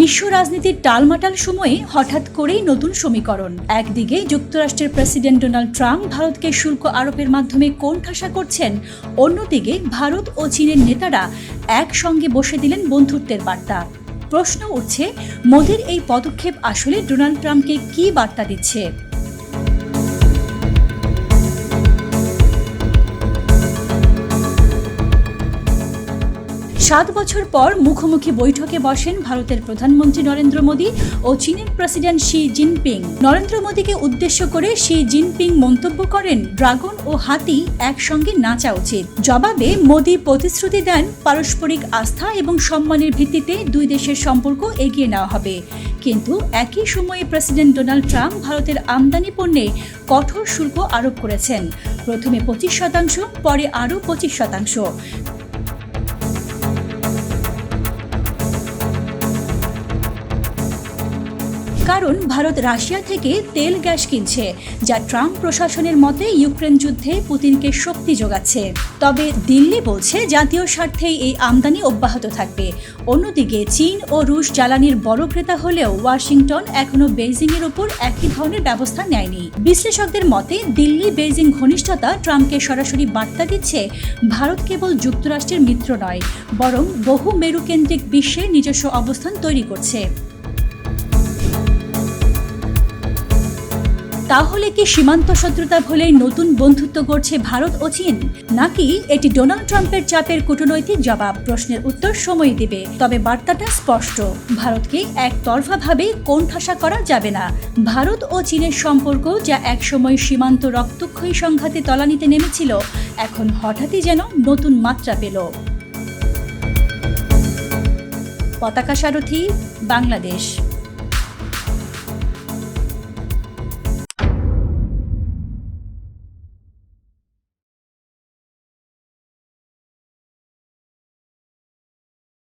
বিশ্ব রাজনীতির টালমাটাল সময়ে হঠাৎ করেই নতুন সমীকরণ। একদিকে যুক্তরাষ্ট্রের প্রেসিডেন্ট ডোনাল্ড ট্রাম্প ভারতকে শুল্ক আরোপের মাধ্যমে কোণঠাসা করছেন, অন্যদিকে ভারত ও চীনের নেতারা একসঙ্গে বসে দিলেন বন্ধুত্বের বার্তা। প্রশ্ন উঠছে, মোদির এই পদক্ষেপ আসলে ডোনাল্ড ট্রাম্পকে কী বার্তা দিচ্ছে? সাত বছর পর মুখোমুখি বৈঠকে বসেন ভারতের প্রধানমন্ত্রী নরেন্দ্র মোদী ও চীনের প্রেসিডেন্ট শি জিনপিং। নরেন্দ্র মোদীকে উদ্দেশ্য করে শি জিনপিং মন্তব্য করেন, ড্রাগন ও হাতি একসঙ্গে নাচা উচিত। জবাবে মোদী প্রতিশ্রুতি দেন, পারস্পরিক আস্থা এবং সম্মানের ভিত্তিতে দুই দেশের সম্পর্ক এগিয়ে নেওয়া হবে। কিন্তু একই সময়ে প্রেসিডেন্ট ডোনাল্ড ট্রাম্প ভারতের আমদানি পণ্যে কঠোর শুল্ক আরোপ করেছেন। প্রথমে পঁচিশ শতাংশ, পরে আরও পঁচিশ শতাংশ। কারণ ভারত রাশিয়া থেকে তেল গ্যাস কিনছে, যা ট্রাম্প প্রশাসনের মতে ইউক্রেন যুদ্ধে পুতিনকে শক্তি যোগাচ্ছে। তবে দিল্লি বলছে জাতীয় স্বার্থেই এই আমদানি অব্যাহত থাকবে। অন্যদিকে চীন ও রুশ জ্বালানির বড় ক্রেতা হলেও ওয়াশিংটন এখনও বেইজিংয়ের ওপর একই ধরনের ব্যবস্থা নেয়নি। বিশ্লেষকদের মতে, দিল্লি বেইজিং ঘনিষ্ঠতা ট্রাম্পকে সরাসরি বার্তা দিচ্ছে ভারত কেবল যুক্তরাষ্ট্রের মিত্র নয়, বরং বহু মেরুকেন্দ্রিক বিশ্বে নিজস্ব অবস্থান তৈরি করছে। তাহলে কি সীমান্ত শত্রুতা ভুলেই নতুন বন্ধুত্ব করছে ভারত ও চীন? নাকি এটি ডোনাল্ড ট্রাম্পের চাপের কূটনৈতিক জবাব? প্রশ্নের উত্তর সময় দিবে। তবে বার্তাটা স্পষ্ট। ভারতকে একতরফাভাবে কোণঠাসা করা যাবে না। ভারত ও চীনের সম্পর্ক যা একসময় সীমান্ত রক্তক্ষয়ী সংঘাতে তলানিতে নেমেছিল, এখন হঠাৎই যেন নতুন মাত্রা পেল। পতাকা সারথী, বাংলাদেশ।